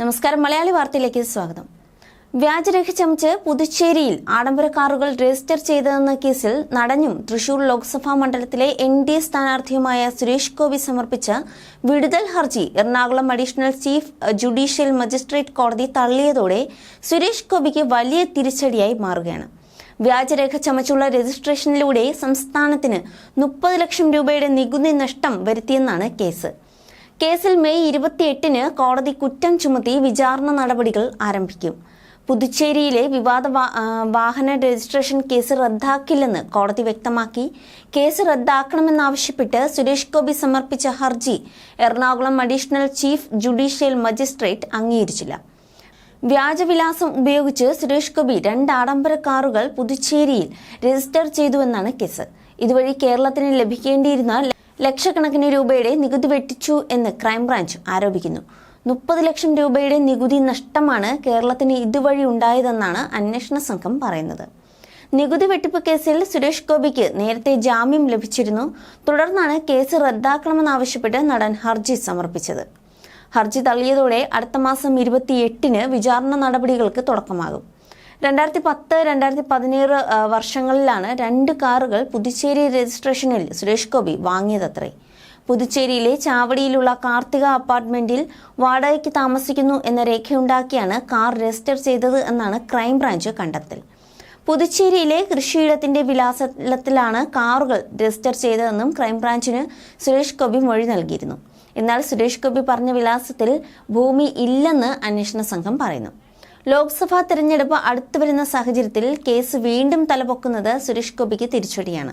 നമസ്കാരം. മലയാളി വാർത്തയിലേക്ക് സ്വാഗതം. വ്യാജരേഖ ചമച്ച് പുതുച്ചേരിയിൽ ആഡംബര കാറുകൾ രജിസ്റ്റർ ചെയ്തതെന്ന കേസിൽ നടനും തൃശൂർ ലോക്സഭാ മണ്ഡലത്തിലെ എൻ ഡി എ സ്ഥാനാർത്ഥിയുമായ സുരേഷ് ഗോപി സമർപ്പിച്ച വിടുതൽ ഹർജി Ernakulam additional chief judicial magistrate കോടതി തള്ളിയതോടെ സുരേഷ് ഗോപിക്ക് വലിയ തിരിച്ചടിയായി മാറുകയാണ്. വ്യാജരേഖ ചമച്ചുള്ള രജിസ്ട്രേഷനിലൂടെ സംസ്ഥാനത്തിന് മുപ്പത് ലക്ഷം രൂപയുടെ നികുതി നഷ്ടം വരുത്തിയെന്നാണ് കേസ്. കേസിൽ മെയ് ഇരുപത്തിയെട്ടിന് കോടതി കുറ്റം ചുമത്തി വിചാരണ നടപടികൾ ആരംഭിക്കും. പുതുച്ചേരിയിലെ വിവാദ വാഹന രജിസ്ട്രേഷൻ കേസ് റദ്ദാക്കില്ലെന്ന് കോടതി വ്യക്തമാക്കി. കേസ് റദ്ദാക്കണമെന്നാവശ്യപ്പെട്ട് സുരേഷ് ഗോപി സമർപ്പിച്ച ഹർജി Ernakulam additional chief judicial magistrate അംഗീകരിച്ചില്ല. വ്യാജവിലാസം ഉപയോഗിച്ച് സുരേഷ് ഗോപി രണ്ട് ആഡംബര കാറുകൾ പുതുച്ചേരിയിൽ രജിസ്റ്റർ ചെയ്തുവെന്നാണ് കേസ്. ഇതുവഴി കേരളത്തിന് ലഭിക്കേണ്ടിയിരുന്ന ലക്ഷക്കണക്കിന് രൂപയുടെ നികുതി വെട്ടിച്ചു എന്ന് ക്രൈംബ്രാഞ്ച് ആരോപിക്കുന്നു. മുപ്പത് ലക്ഷം രൂപയുടെ നികുതി നഷ്ടമാണ് കേരളത്തിന് ഇതുവഴി ഉണ്ടായതെന്നാണ് അന്വേഷണ സംഘം പറയുന്നത്. നികുതി വെട്ടിപ്പ് കേസിൽ സുരേഷ് ഗോപിക്ക് നേരത്തെ ജാമ്യം ലഭിച്ചിരുന്നു. തുടർന്നാണ് കേസ് റദ്ദാക്കണമെന്നാവശ്യപ്പെട്ട് നടൻ ഹർജി സമർപ്പിച്ചത്. ഹർജി തള്ളിയതോടെ അടുത്ത മാസം ഇരുപത്തിയെട്ടിന് വിചാരണ നടപടികൾക്ക് തുടക്കമാകും. രണ്ടായിരത്തി പത്ത് രണ്ടായിരത്തി പതിനേഴ് വർഷങ്ങളിലാണ് രണ്ട് കാറുകൾ പുതുച്ചേരി രജിസ്ട്രേഷനിൽ സുരേഷ് ഗോപി വാങ്ങിയതത്രേ. പുതുച്ചേരിയിലെ ചാവടിയിലുള്ള കാർത്തിക അപ്പാർട്ട്മെന്റിൽ വാടകയ്ക്ക് താമസിക്കുന്നു എന്ന രേഖയുണ്ടാക്കിയാണ് കാർ രജിസ്റ്റർ ചെയ്തത് എന്നാണ് ക്രൈംബ്രാഞ്ച് കണ്ടെത്തൽ. പുതുച്ചേരിയിലെ കൃഷിയിടത്തിന്റെ വിലാസത്തിലാണ് കാറുകൾ രജിസ്റ്റർ ചെയ്തതെന്നും ക്രൈംബ്രാഞ്ചിന് സുരേഷ് ഗോപി മൊഴി നൽകിയിരുന്നു. എന്നാൽ സുരേഷ് ഗോപി പറഞ്ഞ വിലാസത്തിൽ ഭൂമി ഇല്ലെന്ന് അന്വേഷണ സംഘം പറയുന്നു. ലോക്സഭാ തെരഞ്ഞെടുപ്പ് അടുത്തു വരുന്ന സാഹചര്യത്തിൽ കേസ് വീണ്ടും തലപൊക്കുന്നത് സുരേഷ് ഗോപിക്ക് തിരിച്ചടിയാണ്.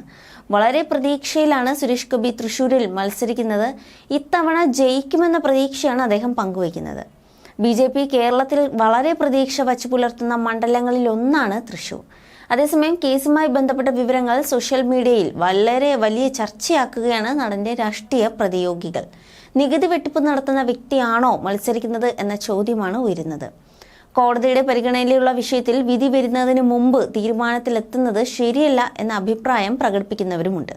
വളരെ പ്രതീക്ഷയിലാണ് സുരേഷ് ഗോപി തൃശൂരിൽ മത്സരിക്കുന്നത്. ഇത്തവണ ജയിക്കുമെന്ന പ്രതീക്ഷയാണ് അദ്ദേഹം പങ്കുവയ്ക്കുന്നത്. ബി ജെ പി കേരളത്തിൽ വളരെ പ്രതീക്ഷ വച്ചു പുലർത്തുന്ന മണ്ഡലങ്ങളിലൊന്നാണ് തൃശൂർ. അതേസമയം കേസുമായി ബന്ധപ്പെട്ട വിവരങ്ങൾ സോഷ്യൽ മീഡിയയിൽ വളരെ വലിയ ചർച്ചയാക്കുകയാണ് നടന്റെ രാഷ്ട്രീയ പ്രതിയോഗികൾ. നികുതി വെട്ടിപ്പ് നടത്തുന്ന വ്യക്തിയാണോ മത്സരിക്കുന്നത് എന്ന ചോദ്യമാണ് ഉയരുന്നത്. കോടതിയുടെ പരിഗണനയിലുള്ള വിഷയത്തിൽ വിധി വരുന്നതിന് മുമ്പ് തീരുമാനത്തിലെത്തുന്നത് ശരിയല്ല എന്ന അഭിപ്രായം പ്രകടിപ്പിക്കുന്നവരുമുണ്ട്.